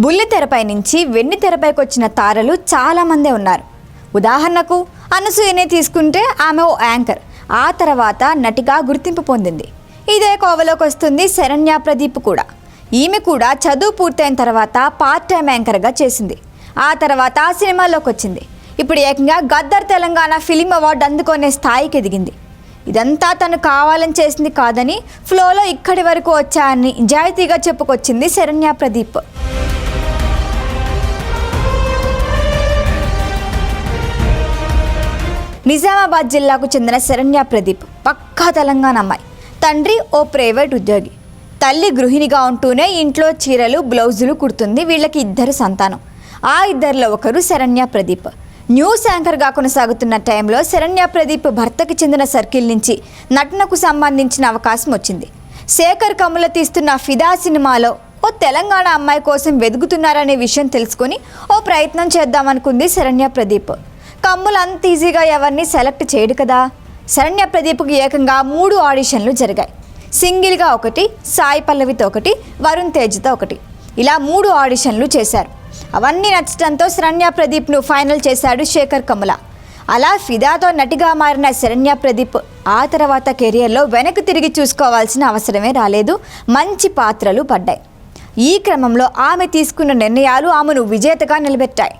బుల్లి తెరపై నుంచి వెండి తెరపైకి వచ్చిన తారలు చాలామందే ఉన్నారు. ఉదాహరణకు అనసూయనే తీసుకుంటే ఆమె ఓ యాంకర్ ఆ తర్వాత నటిగా గుర్తింపు పొందింది. ఇదే కోవలోకి వస్తుంది శరణ్య ప్రదీప్ కూడా. ఈమె కూడా చదువు పూర్తయిన తర్వాత పార్ట్ టైం యాంకర్గా చేసింది. ఆ తర్వాత ఆ సినిమాలోకి వచ్చింది ఇప్పుడు ఏకంగా గద్దర్ తెలంగాణ ఫిలిం అవార్డు అందుకునే స్థాయికి ఎదిగింది. ఇదంతా తను కావాలని చేసింది కాదని ఫ్లోలో ఇక్కడి వరకు వచ్చాయని నిజాయితీగా చెప్పుకొచ్చింది శరణ్య ప్రదీప్. నిజామాబాద్ జిల్లాకు చెందిన శరణ్య ప్రదీప్ పక్కా తెలంగాణ అమ్మాయి. తండ్రి ఓ ప్రైవేట్ ఉద్యోగి. తల్లి గృహిణిగా ఉంటూనే ఇంట్లో చీరలు బ్లౌజులు కుడుతుంది వీళ్ళకి ఇద్దరు సంతానం. ఆ ఇద్దరిలో ఒకరు శరణ్య ప్రదీప్. న్యూస్ యాంకర్గా కొనసాగుతున్న టైంలో శరణ్య ప్రదీప్ భర్తకి చెందిన సర్కిల్ నుంచి నటనకు సంబంధించిన అవకాశం వచ్చింది. శేఖర్ కమ్ముల తీస్తున్న ఫిదా సినిమాలో ఓ తెలంగాణ అమ్మాయి కోసం వెతుకుతున్నారనే విషయం తెలుసుకొని ఓ ప్రయత్నం చేద్దామనుకుంది శరణ్య ప్రదీప్. కమ్ములు అంత ఈజీగా ఎవరిని సెలెక్ట్ చేయడు కదా. శరణ్య ప్రదీప్కి ఏకంగా మూడు ఆడిషన్లు జరిగాయి. సింగిల్గా ఒకటి సాయి పల్లవితో ఒకటి వరుణ్ తేజ్తో ఒకటి. ఇలా మూడు ఆడిషన్లు చేశారు. అవన్నీ నచ్చడంతో శరణ్య ప్రదీప్ను ఫైనల్ చేశాడు శేఖర్ కమ్ముల. అలా ఫిదాతో నటిగా మారిన శరణ్య ప్రదీప్ ఆ తర్వాత కెరియర్లో వెనక్కి తిరిగి చూసుకోవాల్సిన అవసరమే రాలేదు. మంచి పాత్రలు పడ్డాయి. ఈ క్రమంలో ఆమె తీసుకున్న నిర్ణయాలు ఆమెను విజేతగా నిలబెట్టాయి.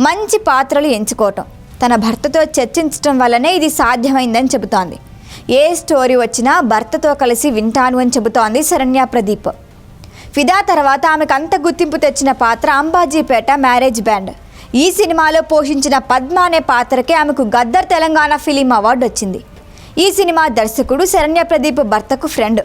మంచి పాత్రలు ఎంచుకోవటం. తన భర్తతో చర్చించడం వల్లనే ఇది సాధ్యమైందని చెబుతోంది. ఏ స్టోరీ వచ్చినా భర్తతో కలిసి వింటాను అని చెబుతోంది శరణ్య ప్రదీప్. ఫిదా తర్వాత ఆమెకు అంత గుర్తింపు తెచ్చిన పాత్ర అంబాజీపేట మ్యారేజ్ బ్యాండ్. ఈ సినిమాలో పోషించిన పద్మ అనే పాత్రకే ఆమెకు గద్దర్ తెలంగాణ ఫిలిం అవార్డు వచ్చింది. ఈ సినిమా దర్శకుడు శరణ్య ప్రదీప్ భర్తకు ఫ్రెండ్.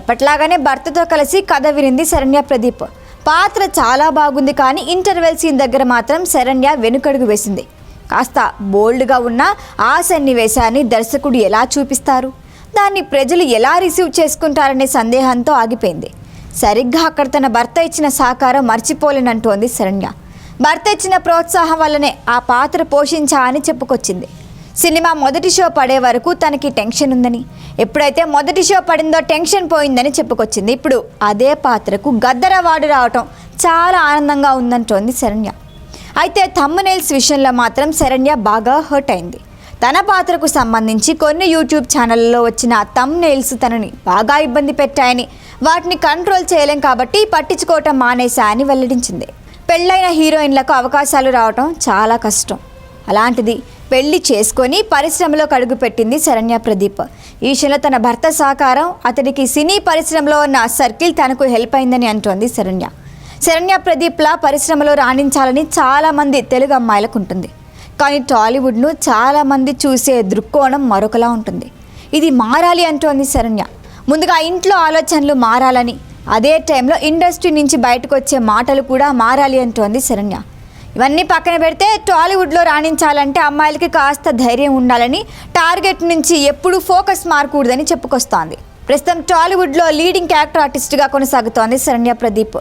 ఎప్పట్లాగానే భర్తతో కలిసి కథ విరింది శరణ్య ప్రదీప్. పాత్ర చాలా బాగుంది కానీ ఇంటర్వెల్ సీన్ దగ్గర మాత్రం శరణ్య వెనుకడుగు వేసింది. కాస్త బోల్డ్గా ఉన్న ఆ సన్నివేశాన్ని దర్శకుడు ఎలా చూపిస్తారు? దాన్ని ప్రజలు ఎలా రిసీవ్ చేసుకుంటారనే సందేహంతో ఆగిపోయింది. సరిగ్గా అక్కడ తన భర్త ఇచ్చిన సహకారం మర్చిపోలేనంటోంది శరణ్య. భర్త ఇచ్చిన ప్రోత్సాహం వల్లనే ఆ పాత్ర పోషించా అని చెప్పుకొచ్చింది. సినిమా మొదటి షో పడే వరకు తనకి టెన్షన్ ఉందని ఎప్పుడైతే మొదటి షో పడిందో టెన్షన్ పోయిందని చెప్పుకొచ్చింది. ఇప్పుడు అదే పాత్రకు గద్దర అవార్డు రావటం చాలా ఆనందంగా ఉందంటోంది శరణ్య. అయితే థంబ్నెయిల్స్ విషయంలో మాత్రం శరణ్య బాగా హర్ట్ అయింది. తన పాత్రకు సంబంధించి కొన్ని యూట్యూబ్ ఛానళ్ళలో వచ్చిన తమ్ నెయిల్స్ తనని బాగా ఇబ్బంది పెట్టాయని వాటిని కంట్రోల్ చేయలేం కాబట్టి పట్టించుకోవటం మానేశా అని వెల్లడించింది. పెళ్ళైన హీరోయిన్లకు అవకాశాలు రావటం చాలా కష్టం. అలాంటిది పెళ్ళి చేసుకొని పరిశ్రమలో కడుగు పెట్టింది శరణ్య ప్రదీప్. ఈ విషయంలో తన భర్త సహకారం అతడికి సినీ పరిశ్రమలో ఉన్న సర్కిల్ తనకు హెల్ప్ అయిందని అంటోంది శరణ్య. శరణ్య ప్రదీప్లా పరిశ్రమలో రాణించాలని చాలామంది తెలుగు అమ్మాయిలకు ఉంటుంది. కానీ టాలీవుడ్ను చాలామంది చూసే దృక్కోణం మరొకలా ఉంటుంది. ఇది మారాలి అంటోంది శరణ్య. ముందుగా ఇంట్లో ఆలోచనలు మారాలని అదే టైంలో ఇండస్ట్రీ నుంచి బయటకు వచ్చే మాటలు కూడా మారాలి అంటోంది శరణ్య. ఇవన్నీ పక్కన పెడితే టాలీవుడ్లో రాణించాలంటే అమ్మాయిలకి కాస్త ధైర్యం ఉండాలని టార్గెట్ నుంచి ఎప్పుడూ ఫోకస్ మారకూడదని చెప్పుకొస్తోంది. ప్రస్తుతం టాలీవుడ్లో లీడింగ్ క్యారెక్టర్ ఆర్టిస్ట్గా కొనసాగుతోంది శరణ్య ప్రదీప్.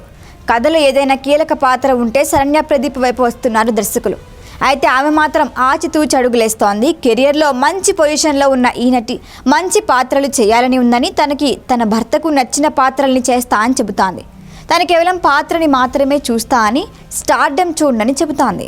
కథలో ఏదైనా కీలక పాత్ర ఉంటే శరణ్య ప్రదీప్ వైపు వస్తున్నారు దర్శకులు. అయితే ఆమె మాత్రం ఆచితూచి అడుగులేస్తోంది. కెరియర్లో మంచి పొజిషన్లో ఉన్న ఈ నటి మంచి పాత్రలు చేయాలని ఉందని తనకి తన భర్తకు నచ్చిన పాత్రల్ని చేస్తా అని చెబుతోంది. తను కేవలం పాత్రని మాత్రమే చూస్తా అని స్టార్డమ్ చూడనని చెబుతోంది.